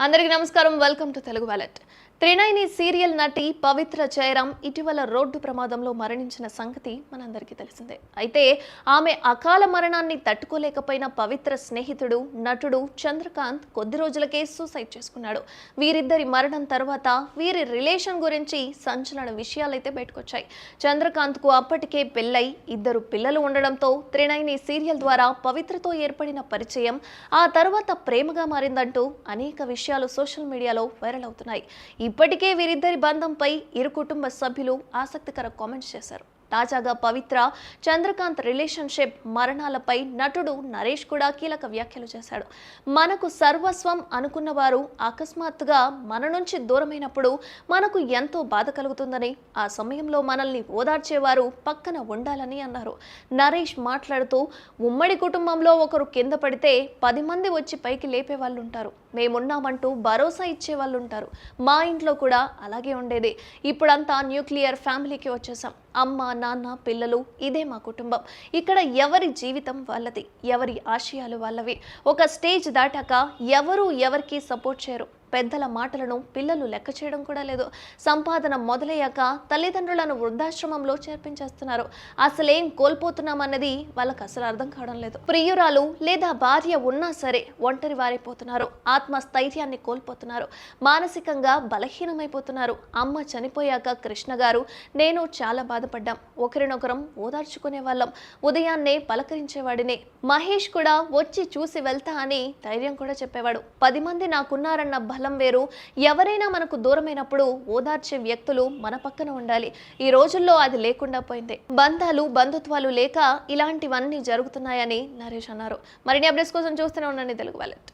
అందరికీ నమస్కారం. Welcome to Telugu wallet Trinayani serial నటి పవిత్ర జయరాం ఇటీవల రోడ్డు ప్రమాదంలో మరణించిన సంగతి మనందరికీ తెలిసిందే. అయితే ఆమె అకాల మరణాన్ని తట్టుకోలేకపోయిన పవిత్ర స్నేహితుడు నటుడు చంద్రకాంత్ కొద్ది రోజులకే సూసైడ్ చేసుకున్నాడు. వీరిద్దరి మరణం తర్వాత వీరి రిలేషన్ గురించి సంచలన విషయాలైతే బయటకొచ్చాయి. చంద్రకాంత్కు అప్పటికే పెళ్ళై ఇద్దరు పిల్లలు ఉండడంతో త్రినైని సీరియల్ ద్వారా పవిత్రతో ఏర్పడిన పరిచయం ఆ తర్వాత ప్రేమగా మారిందంటూ అనేక విషయాలు సోషల్ మీడియాలో వైరల్ అవుతున్నాయి. ఇప్పటికే వీరిద్దరి బంధంపై ఇరు కుటుంబ సభ్యులు ఆసక్తికర కామెంట్స్ చేశారు. తాజాగా పవిత్ర చంద్రకాంత్ రిలేషన్షిప్ మరణాలపై నటుడు నరేష్ కూడా కీలక వ్యాఖ్యలు చేశాడు. మనకు సర్వస్వం అనుకున్న వారు అకస్మాత్తుగా మన నుంచి దూరమైనప్పుడు మనకు ఎంతో బాధ కలుగుతుందని ఆ సమయంలో మనల్ని ఓదార్చేవారు పక్కన ఉండాలని అన్నారు. నరేష్ మాట్లాడుతూ ఉమ్మడి కుటుంబంలో ఒకరు కింద పడితే పది మంది వచ్చి పైకి లేపే వాళ్ళు ఉంటారు మేమున్నామంటూ భరోసా ఇచ్చే వాళ్ళు ఉంటారు మా ఇంట్లో కూడా అలాగే ఉండేది. ఇప్పుడంతా న్యూక్లియర్ ఫ్యామిలీకి వచ్చేసాం. అమ్మ నాన్న పిల్లలు ఇదే మా కుటుంబం. ఇక్కడ ఎవరి జీవితం వాళ్ళది? ఎవరి ఆశయాలు వాళ్ళవి? ఒక స్టేజ్ దాటాక ఎవరు ఎవరికి సపోర్ట్ చేయరు? పెద్దల మాటలను పిల్లలు లెక్క చేయడం కూడా లేదు. సంపాదన మొదలయ్యాక తల్లిదండ్రులను వృద్ధాశ్రమంలో చేర్పించేస్తున్నారు. అసలేం కోల్పోతున్నామన్నది వాళ్ళకి అసలు అర్థం కావడం లేదు. ప్రియురాలు లేదా భార్య ఉన్నా సరే ఒంటరి వారైపోతున్నారు. ఆత్మస్థైర్యాన్ని కోల్పోతున్నారు. మానసికంగా బలహీనమైపోతున్నారు. అమ్మ చనిపోయాక కృష్ణ గారు నేను చాలా బాధపడ్డాం. ఒకరినొకరం ఓదార్చుకునే వాళ్ళం. ఉదయాన్నే పలకరించేవాడిని. మహేష్ కూడా వచ్చి చూసి వెళ్తా అని ధైర్యం కూడా చెప్పేవాడు. పది మంది నాకున్నారన్న బలం వేరు. ఎవరైనా మనకు దూరమైనప్పుడు ఓదార్చే వ్యక్తులు మన పక్కన ఉండాలి. ఈ రోజుల్లో అది లేకుండా పోయింది. బంధాలు బంధుత్వాలు లేక ఇలాంటివన్నీ జరుగుతున్నాయని నరేష్ అన్నారు. మరిన్ని అప్డేట్స్ కోసం చూస్తూనే ఉండండి తెలుగు వాలెట్